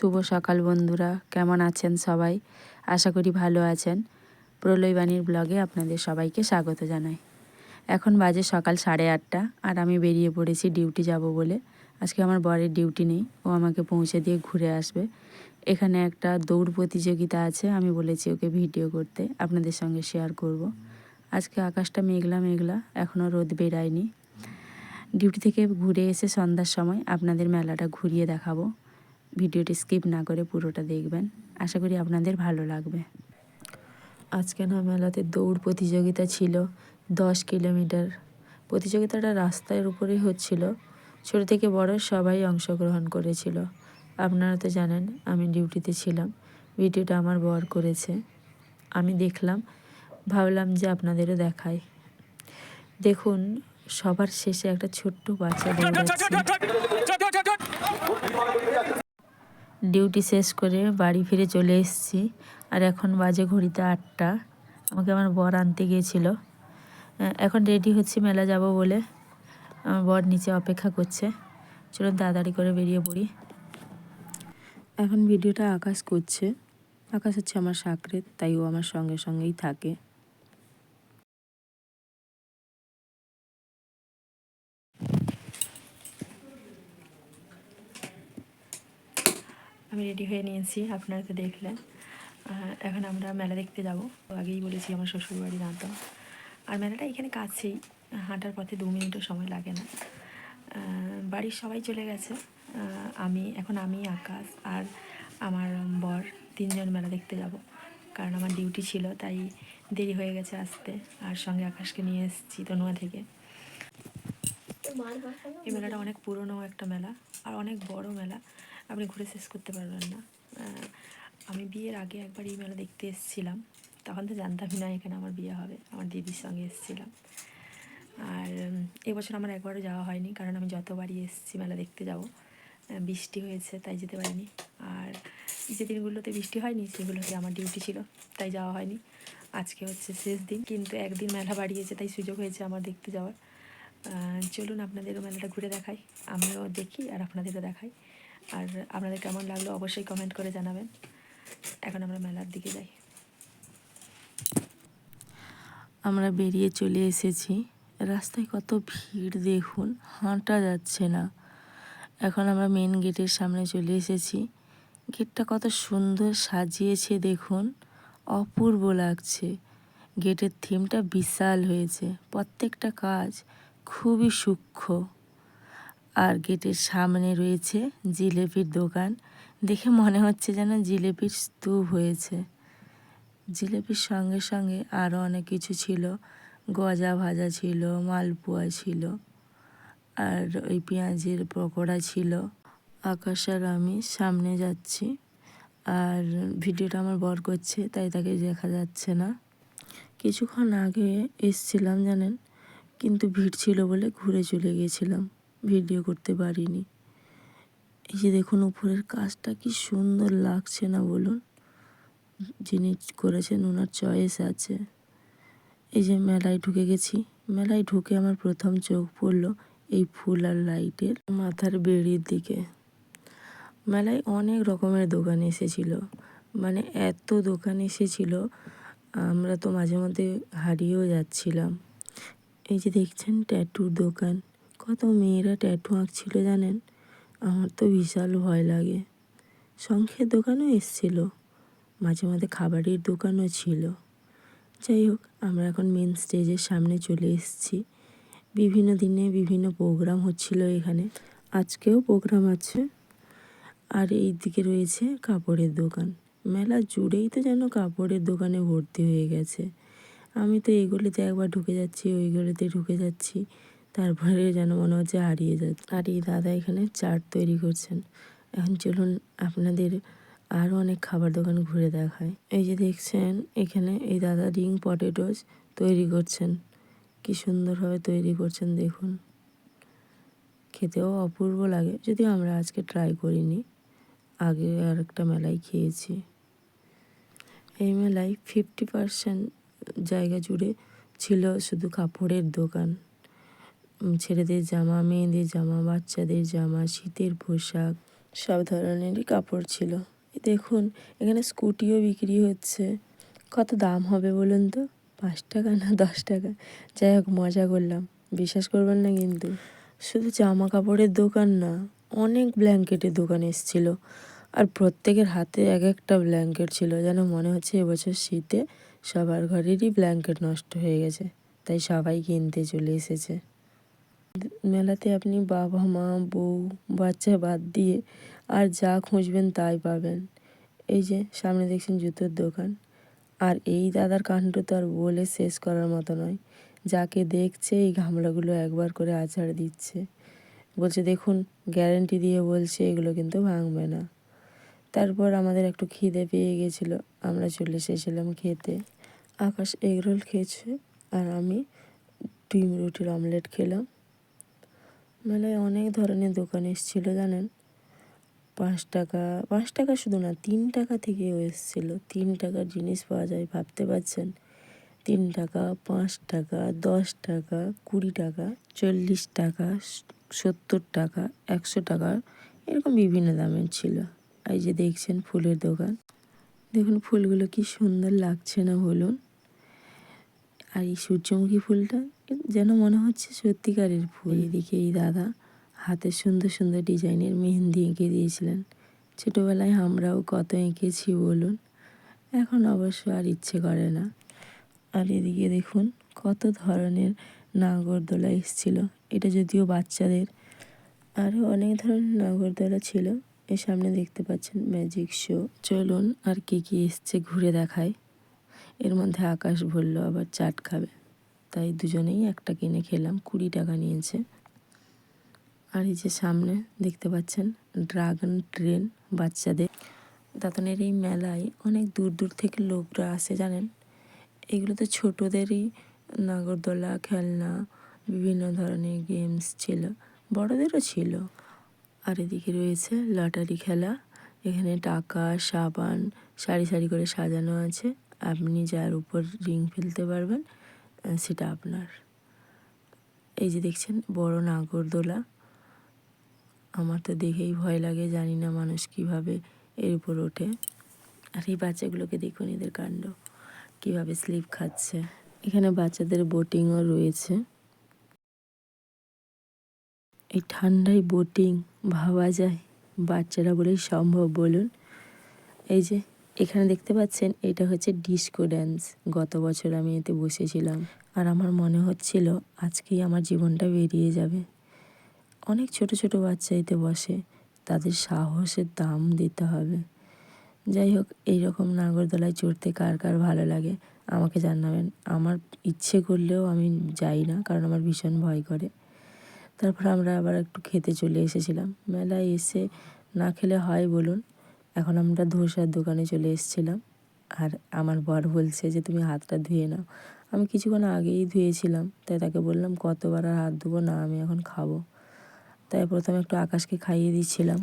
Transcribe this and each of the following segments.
শুভ সকাল বন্ধুরা, কেমন আছেন সবাই? আশা করি ভালো আছেন। প্রলয়বাণীর ব্লগে আপনাদের সবাইকে স্বাগত জানাই। এখন বাজে সকাল সাড়ে আটটা, আর আমি বেরিয়ে পড়েছি, ডিউটি যাব বলে। আজকে আমার বরের ডিউটি নেই, ও আমাকে পৌঁছে দিয়ে ঘুরে আসবে। এখানে একটা দৌড় প্রতিযোগিতা আছে, আমি বলেছি ওকে ভিডিও করতে, আপনাদের সঙ্গে শেয়ার করব। আজকে আকাশটা মেঘলা মেঘলা এখনও রোদ বেরায়নি। ডিউটি থেকে ঘুরে এসে সন্ধ্যার সময় আপনাদের মেলাটা ঘুরিয়ে দেখাবো। ভিডিওটি স্কিপ না করে পুরোটা দেখবেন আশা করি আপনাদের ভালো লাগবে আজকে না মেলাতে দৌড় প্রতিযোগিতা ছিল দশ কিলোমিটার প্রতিযোগিতাটা রাস্তার উপরেই হচ্ছিল ছোটো থেকে বড় সবাই অংশগ্রহণ করেছিল আপনারা তো জানেন আমি ডিউটিতে ছিলাম ভিডিওটা আমার বর করেছে আমি দেখলাম ভাবলাম যে আপনাদেরও দেখাই দেখুন সবার শেষে একটা ছোট্ট বাচ্চা দৌড়াচ্ছে ডিউটি শেষ করে বাড়ি ফিরে চলে এসেছি। আর এখন বাজে ঘড়িতে আটটা। আমাকে আমার বর আনতে গিয়েছিল। এখন রেডি হচ্ছি, মেলা যাব বলে। আমার বর নিচে অপেক্ষা করছে। চলুন তাড়াতাড়ি করে বেরিয়ে পড়ি। এখন ভিডিওটা আকাশ করছে। আকাশ হচ্ছে আমার সাকরেত তাই ও আমার সঙ্গে সঙ্গেই থাকে। আমি রেডি হয়ে নিয়েছি আপনারা তো দেখলেন এখন আমরা মেলা দেখতে যাব। আগেই বলেছি আমার শ্বশুরবাড়ি নামতাম আর মেলাটা এখানে কাছেই হাঁটার পথে দু মিনিটও সময় লাগে না। বাড়ির সবাই চলে গেছে। আমি এখন আমি আকাশ আর আমার বর তিনজন মেলা দেখতে যাব। কারণ আমার ডিউটি ছিল তাই দেরি হয়ে গেছে আসতে। আর সঙ্গে আকাশকে নিয়ে এসেছি তনুয়া থেকে। এই মেলাটা অনেক পুরনো একটা মেলা আর অনেক বড় মেলা। আপনি ঘুরে শেষ করতে পারবেন না। আমি বিয়ের আগে একবার এই মেলা দেখতে এসেছিলাম। তখন তো জানতামই না এখানে আমার বিয়ে হবে। আমার দিদির সঙ্গে এসেছিলাম। আর এবছর আমার একবারও যাওয়া হয়নি কারণ আমি যতবারই এসেছি মেলা দেখতে যাব বৃষ্টি হয়েছে তাই যেতে পারিনি। আর যে দিনগুলোতে বৃষ্টি হয়নি সেগুলোতে আমার ডিউটি ছিল, তাই যাওয়া হয়নি। আজকে হচ্ছে শেষ দিন, কিন্তু একদিন মেলা বাড়িয়েছে তাই সুযোগ হয়েছে আমার দেখতে যাওয়ার। চলুন আপনাদেরও মেলাটা ঘুরে দেখাই, আমিও দেখি আর আপনাদেরও দেখাই। আর আপনাদের কেমন লাগল অবশ্যই কমেন্ট করে জানাবেন। এখন আমরা মেলার দিকে যাই। আমরা বেরিয়ে চলে এসেছি। রাস্তায় কত ভিড় দেখুন, হাঁটা যাচ্ছে না। এখন আমরা মেন গেটের সামনে চলে এসেছি। গেটটা কত সুন্দর সাজিয়েছে দেখুন, অপূর্ব লাগছে। গেটের থিমটা বিশাল হয়েছে। প্রত্যেকটা কাজ খুবই সূক্ষ্ম। আর গেটের সামনে রয়েছে জিলেপির দোকান। দেখে মনে হচ্ছে যেন জিলেপির স্তূপ হয়েছে। জিলেপির সঙ্গে সঙ্গে আরও অনেক কিছু ছিল। গজা ভাজা ছিল, মালপোয়া ছিল, আর ওই পেঁয়াজের পকোড়া ছিল। আকাশ আর আমি সামনে যাচ্ছি, আর ভিডিওটা আমার বর করছে, তাই তাকে দেখা যাচ্ছে না। কিছুক্ষণ আগে এসছিলাম জানেন, কিন্তু ভিড় ছিল বলে ঘুরে চলে গেছিলাম। ভিডিও করতে পারিনি। এই যে দেখুন, উপরের কাজটা কি সুন্দর লাগছে না বলুন? যিনি করেছেন ওনার চয়েস আছে। এই যে মেলায় ঢুকে গেছি। মেলায় ঢুকে আমার প্রথম চোখ পড়ল এই ফুল আর লাইটের মাথার বেড়ির দিকে। মেলায় অনেক রকমের দোকান এসেছিল। মানে এত দোকান এসেছিল, আমরা তো মাঝে মধ্যে হারিয়েও যাচ্ছিলাম। এই যে দেখছেন ট্যাটুর দোকান। কত মেয়েরা ট্যাটু আঁকছিল জানেন? আমার তো বিশাল ভয় লাগে। শঙ্খের দোকানও এসছিল। মাঝে মাঝে খাবারের দোকানও ছিল। যাই হোক, আমরা এখন মেন স্টেজের সামনে চলে এসেছি। বিভিন্ন দিনে বিভিন্ন প্রোগ্রাম হচ্ছিল এখানে। আজকেও প্রোগ্রাম আছে। আর এই দিকে রয়েছে কাপড়ের দোকান। মেলা জুড়েই তো যেন কাপড়ের দোকানে ভর্তি হয়ে গেছে। আমি তো এই গলিতে একবার ঢুকে যাচ্ছি ওই গলিতে ঢুকে যাচ্ছি। তারপরে যেন মনে হচ্ছে হারিয়ে যাচ্ছে আর এই দাদা এখানে চাট তৈরি করছেন। এখন চলুন আপনাদের আরও অনেক খাবার দোকান ঘুরে দেখায়। এই যে দেখছেন, এখানে এই দাদা রিং পটেটোস তৈরি করছেন। কি সুন্দরভাবে তৈরি করছেন দেখুন। খেতেও অপূর্ব লাগে, যদিও আমরা আজকে ট্রাই করিনি। আগে আর একটা মেলায় খেয়েছি। এই মেলায় ফিফটি পার্সেন্ট জায়গা জুড়ে ছিল শুধু কাপড়ের দোকান। ছেলেদের জামা, মেয়েদের জামা, বাচ্চাদের জামা, শীতের পোশাক, সব ধরনেরই কাপড় ছিল। দেখুন, এখানে স্কুটিও বিক্রি হচ্ছে। কত দাম হবে বলুন তো? পাঁচ টাকা না দশ টাকা? যাই হোক, মজা করলাম। বিশ্বাস করবেন না কিন্তু। শুধু জামা কাপড়ের দোকান না, অনেক ব্ল্যাঙ্কেটের দোকান এসেছিল। আর প্রত্যেকের হাতে এক একটা ব্ল্যাঙ্কেট ছিল। যেন মনে হচ্ছে এবছর শীতে সবার ঘরেরই ব্ল্যাঙ্কেট নষ্ট হয়ে গেছে। তাই সবাই কিনতে চলে এসেছে। মেলাতে আপনি বাবা, মা, বউ, বাচ্চা বাদ দিয়ে আর যা খুঁজবেন তাই পাবেন। এই যে, সামনে দেখছেন জুতোর দোকান। আর এই দাদার কাণ্ড তো আর বলে শেষ করার মতো নয়। যাকে দেখছে, এই গামলাগুলো একবার করে আছাড় দিচ্ছে। বলছে, দেখুন, গ্যারেন্টি দিয়ে বলছে, এগুলো কিন্তু ভাঙবে না। তারপর আমাদের একটু খিদে পেয়ে গেছিল। আমরা চলে এসেছিলাম খেতে। আকাশ এগরোল খেয়েছে আর আমি ডিম রুটির অমলেট খেলাম। মেলায় অনেক ধরনের দোকান এসেছিল, জানেন? পাঁচ টাকা পাঁচ টাকা শুধু না, তিন টাকা থেকেও এসেছিল। তিন টাকার জিনিস পাওয়া যায়, ভাবতে পারছেন? তিন টাকা, পাঁচ টাকা, দশ টাকা, কুড়ি টাকা, চল্লিশ টাকা, সত্তর টাকা, একশো টাকা, এরকম বিভিন্ন দামের ছিল। এই যে দেখছেন ফুলের দোকান। দেখুন ফুলগুলো কি সুন্দর লাগছে না বলুন। আর এই সূর্যমুখী ফুলটা যেন মনে হচ্ছে সত্যিকারের ফুল। এদিকে এই দাদা হাতে সুন্দর সুন্দর ডিজাইনের মেহেন্দি এঁকে দিয়েছিলেন। ছোটোবেলায় আমরাও কত এঁকেছি বলুন? এখন অবশ্য আর ইচ্ছে করে না। আর এদিকে দেখুন, কত ধরনের নাগরদোলা এসেছিল। এটা যদিও বাচ্চাদের। আরও অনেক ধরনের নাগরদোলা ছিল। এর সামনে দেখতে পাচ্ছেন ম্যাজিক শো চলুন আর কি কি এসছে ঘুরে দেখায় এর মধ্যে আকাশ ভরল, আবার চাট খাবে। তাই দুজনেই একটা কিনে খেলাম, কুড়ি টাকা নিয়েছে। আর এই যে সামনে দেখতে পাচ্ছেন, ড্রাগন ট্রেন বাচ্চাদের। দাতনের এই মেলায় অনেক দূর দূর থেকে লোকরা আসে, জানেন? এগুলো তো ছোটোদেরই নাগরদোলা, খেলনা, বিভিন্ন ধরনের গেমস ছিল, বড়দেরও ছিল। আর এদিকে রয়েছে লটারি খেলা, এখানে টাকা, সাবান, সারি সারি করে সাজানো আছে। আপনি যার উপর রিং ফেলতে পারবেন। সেটা আপনার। এই যে দেখছেন, বড় নাগরদোলা। আমার তো দেখেই ভয় লাগে, জানি না মানুষ কীভাবে এর উপর ওঠে। আর এই বাচ্চাগুলোকে দেখুন, এদের কাণ্ড। কীভাবে স্লিপ খাচ্ছে। এখানে বাচ্চাদের বোটিংও রয়েছে। এই ঠান্ডায় বোটিং ভাবা যায়, বাচ্চারা বলেই সম্ভব, বলুন। এই যে এখানে দেখতে পাচ্ছেন, এটা হচ্ছে ডিস্কো ড্যান্স গত বছর আমি এতে বসেছিলাম। আর আমার মনে হচ্ছিল আজকেই আমার জীবনটা বেরিয়ে যাবে। অনেক ছোট ছোট বাচ্চা এতে বসে। তাদের সাহসের দাম দিতে হবে। যাই হোক, এইরকম নাগরদোলায় চড়তে কার কার ভালো লাগে, আমাকে জানাবেন। আমার ইচ্ছে করলেও আমি যাই না, কারণ আমার ভীষণ ভয় করে। তারপর আমরা আবার একটু খেতে চলে এসেছিলাম। মেলায় এসে না খেলে হয় বলুন এখন আমরা ধোসার দোকানে চলে এসেছিলাম। আর আমার বর বলছে যে, তুমি হাতটা ধুয়ে নাও। আমি কিছুক্ষণ আগেই ধুয়েছিলাম, তাই তাকে বললাম, কতবার আর হাত ধোবো না, আমি এখন খাব। তাই প্রথমে একটু আকাশকে খাইয়ে দিচ্ছিলাম।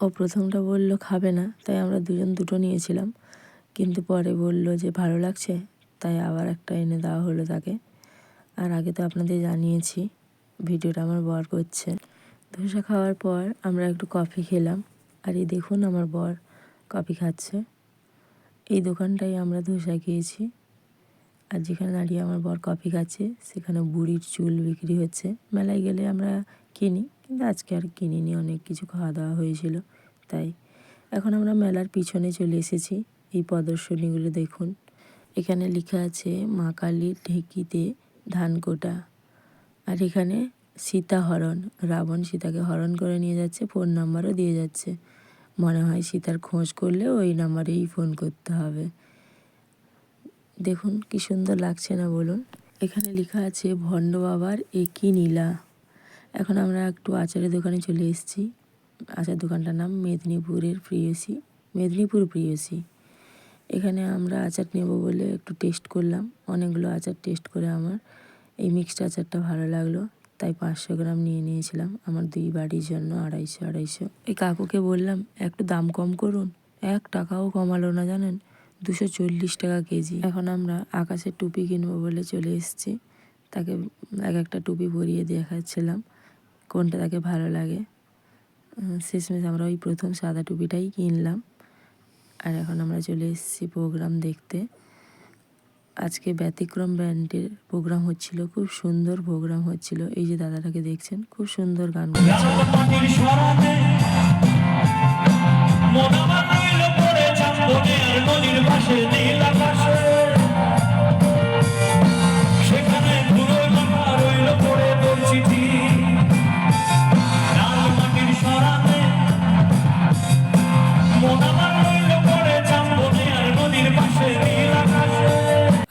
ও প্রথমটা বলল, খাবে না। তাই আমরা দুজন দুটো নিয়েছিলাম। কিন্তু পরে বলল যে, ভালো লাগছে? তাই আবার একটা এনে দেওয়া হলো তাকে। আর আগে তো আপনাদের জানিয়েছি, ভিডিওটা আমার বর করছে। ধোসা খাওয়ার পর আমরা একটু কফি খেলাম। আর এই দেখুন আমার বর কফি খাচ্ছে। এই দোকানটাই আমরা ধোসা খেয়েছি। আর যেখানে দাঁড়িয়ে আমার বর কফি খাচ্ছে, সেখানে বুড়ির চুল বিক্রি হচ্ছে। মেলায় গেলে আমরা কিনি, কিন্তু আজকে আর কিনিনি, অনেক কিছু খাওয়া দাওয়া হয়েছিল, তাই। এখন আমরা মেলার পিছনে চলে এসেছি, এই প্রদর্শনীগুলো দেখুন। এখানে লেখা আছে, মা কালীর ঢেকিতে ধান কোটা। আর এখানে সীতা হরণ রাবণ সীতাকে হরণ করে নিয়ে যাচ্ছে ফোন নাম্বারও দিয়ে যাচ্ছে। মনে হয় সীতার খোঁজ করলে ওই নাম্বারেই ফোন করতে হবে। দেখুন কি সুন্দর লাগছে না বলুন। এখানে লেখা আছে, ভণ্ড বাবার একই নীলা। এখন আমরা একটু আচারের দোকানে চলে এসেছি। আচার দোকানটার নাম মেদিনীপুরের প্রিয়সী, মেদিনীপুর প্রিয়সী। এখানে আমরা আচার নেব বলে একটু টেস্ট করলাম। অনেকগুলো আচার টেস্ট করে আমার এই মিক্সড আচারটা ভালো লাগল। তাই পাঁচশো গ্রাম নিয়ে নিয়েছিলাম আমার দুই বাড়ির জন্য আড়াইশো আড়াইশো। এই কাকুকে বললাম, একটু দাম কম করুন। এক টাকাও কমালো না জানেন? দুশো চল্লিশ টাকা কেজি। এখন আমরা আকাশের টুপি কিনবো বলে চলে এসেছি। তাকে এক একটা টুপি পরিয়ে দেখাচ্ছিলাম, কোনটা তাকে ভালো লাগে। শেষমেশ আমরা ওই প্রথম সাদা টুপিটাই কিনলাম। আর এখন আমরা চলে এসেছি প্রোগ্রাম দেখতে। আজকে ব্যতিক্রম ব্যান্ডের প্রোগ্রাম হচ্ছিল, খুব সুন্দর প্রোগ্রাম হচ্ছিল। এই যে দাদাটাকে দেখছেন, খুব সুন্দর গান করছে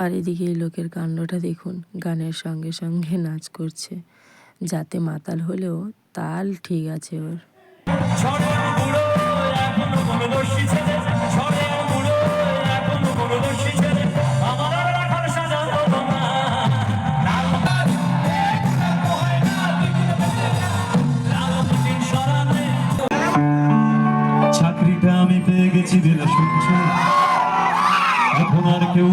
আর এদিকে এই লোকের কাণ্ডটা দেখুন, গানের সঙ্গে সঙ্গে নাচ করছে। যাতে মাতাল হলেও তাল ঠিক আছে ওর। আমি পেয়ে গেছি এখন আর কেউ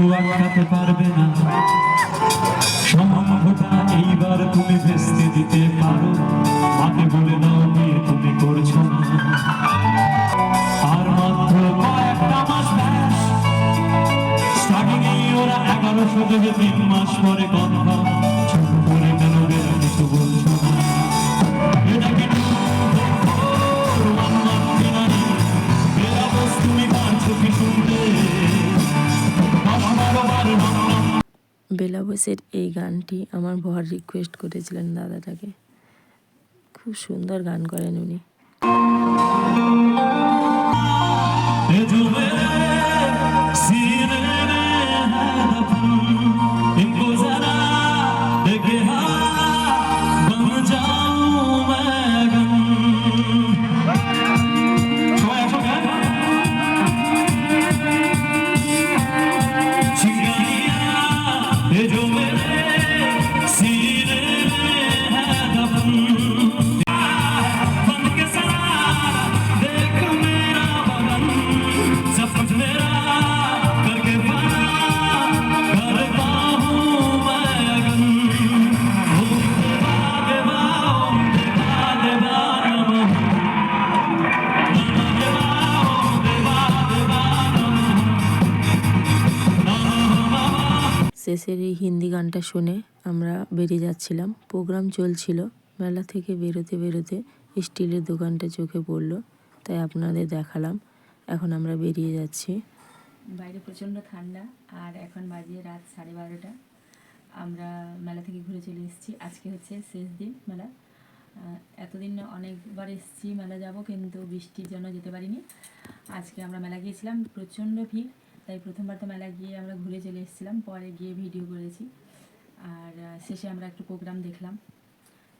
বেলা বোসের এই গানটি আমার বর রিকোয়েস্ট করেছিলেন দাদাটাকে। খুব সুন্দর গান করেন উনি। শেষের এই হিন্দি গানটা শুনে আমরা বেরিয়ে যাচ্ছিলাম। প্রোগ্রাম চলছিল। মেলা থেকে বেরোতে বেরোতে স্টিলের দোকানটা চোখে পড়ল, তাই আপনাদের দেখালাম। এখন আমরা বেরিয়ে যাচ্ছি। বাইরে প্রচণ্ড ঠান্ডা, আর এখন বাজে রাত সাড়ে বারোটা। আমরা মেলা থেকে ঘুরে চলে এসেছি। আজকে হচ্ছে শেষ দিন মেলা। এতদিন অনেকবার এসেছি মেলা যাব, কিন্তু বৃষ্টির জন্য যেতে পারিনি। আজকে আমরা মেলা গিয়েছিলাম। প্রচণ্ড ভিড়। তাই প্রথমবার তো মেলা গিয়ে আমরা ঘুরে চলে এসেছিলাম, পরে গিয়ে ভিডিও করেছি। আর শেষে আমরা একটু প্রোগ্রাম দেখলাম,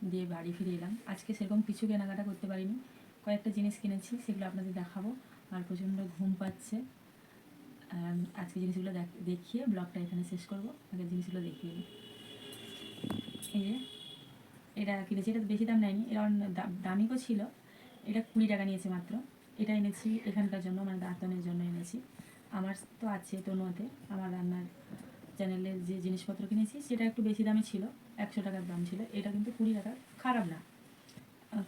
দিয়ে বাড়ি ফিরে এলাম। আজকে সেরকম কিছু কেনাকাটা করতে পারিনি। কয়েকটা জিনিস কিনেছি, সেগুলো আপনাদের দেখাবো। আর প্রচণ্ড ঘুম পাচ্ছে। আজকে জিনিসগুলো দেখ- দেখিয়ে ব্লগটা এখানে শেষ করব। আগের জিনিসগুলো দেখিয়ে। এই যে, এটা কিনেছি। এটা বেশি দাম নেয়নি। এটা দামিকও ছিল। এটা কুড়ি টাকা নিয়েছে মাত্র। এটা এনেছি এখানকার জন্য মানে দাঁতনের জন্য এনেছি। আমার তো আছে তনুয়াতে আমার রান্নার চ্যানেলের যে জিনিসপত্র কিনেছি, সেটা একটু বেশি দামে ছিল, একশো টাকার দাম ছিল। এটা কিন্তু কুড়ি টাকা। খারাপ না।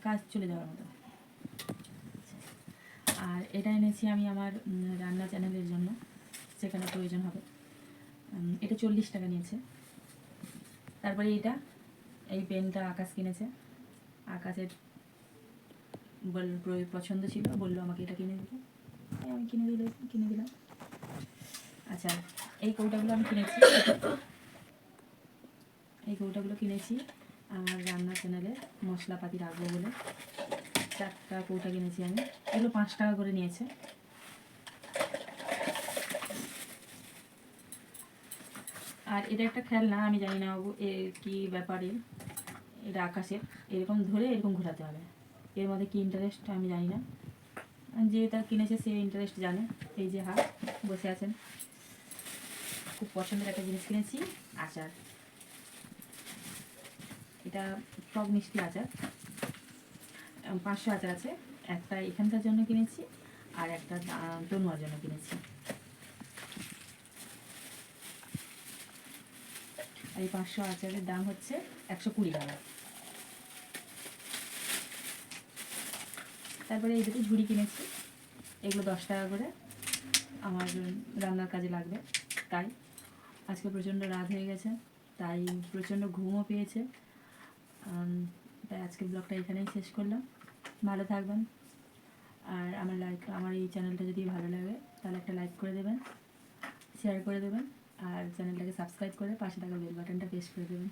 কাজ চলে যাওয়ার মতো। আর এটা এনেছি আমি আমার রান্না চ্যানেলের জন্য। সেখানে প্রয়োজন হবে। এটা চল্লিশ টাকা নিয়েছে। তারপরে এটা এই পেনটা আকাশ কিনেছে। আকাশের বল পছন্দ ছিল, বলল আমাকে এটা কিনে দিতে। আমি কিনে দিলে, কিনে দিলাম। আচ্ছা এই কৌটাগুলো আমি কিনেছি। এই কৌটাগুলো কিনেছি আমার রান্না চ্যানেলে মশলাপাতি রাখব বলে। চারটা কৌটা কিনেছি আমি। এগুলো পাঁচ টাকা করে নিয়েছে। আর এটা একটা খেলনা, আমি জানি না বাবু, এ কি ব্যাপারে, এটা আকাশের। এরকম ধরে এরকম ঘোরাতে হবে। এর মধ্যে কি ইন্টারেস্ট আমি জানি না। যে তার কিনেছে সে ইন্টারেস্ট জানে। এই যে হাত, বসে আছেন। খুব পছন্দের একটা জিনিস কিনেছি, আচার। এটা টক মিষ্টি আচার। পাঁচশো আচার আছে। একটা এখানকার জন্য কিনেছি, আর একটা তনুয়ার জন্য কিনেছি। এই পাঁচশো আচারের দাম হচ্ছে একশো কুড়ি টাকা। তারপরে এই দুটো ঝুড়ি কিনেছি। এগুলো দশ টাকা করে। আমার রান্নার কাজে লাগবে, তাই। আজকে প্রচণ্ড রাত হয়ে গেছে, তাই প্রচণ্ড ঘুমও পেয়েছে। তাই আজকে ব্লগটা এখানেই শেষ করলাম। ভালো থাকবেন। আর আমার লাইক আমার এই চ্যানেলটা যদি ভালো লাগে, তাহলে একটা লাইক করে দেবেন শেয়ার করে দেবেন, আর চ্যানেলটাকে সাবস্ক্রাইব করে পাশে থাকা বেল বাটনটা প্রেস করে দেবেন।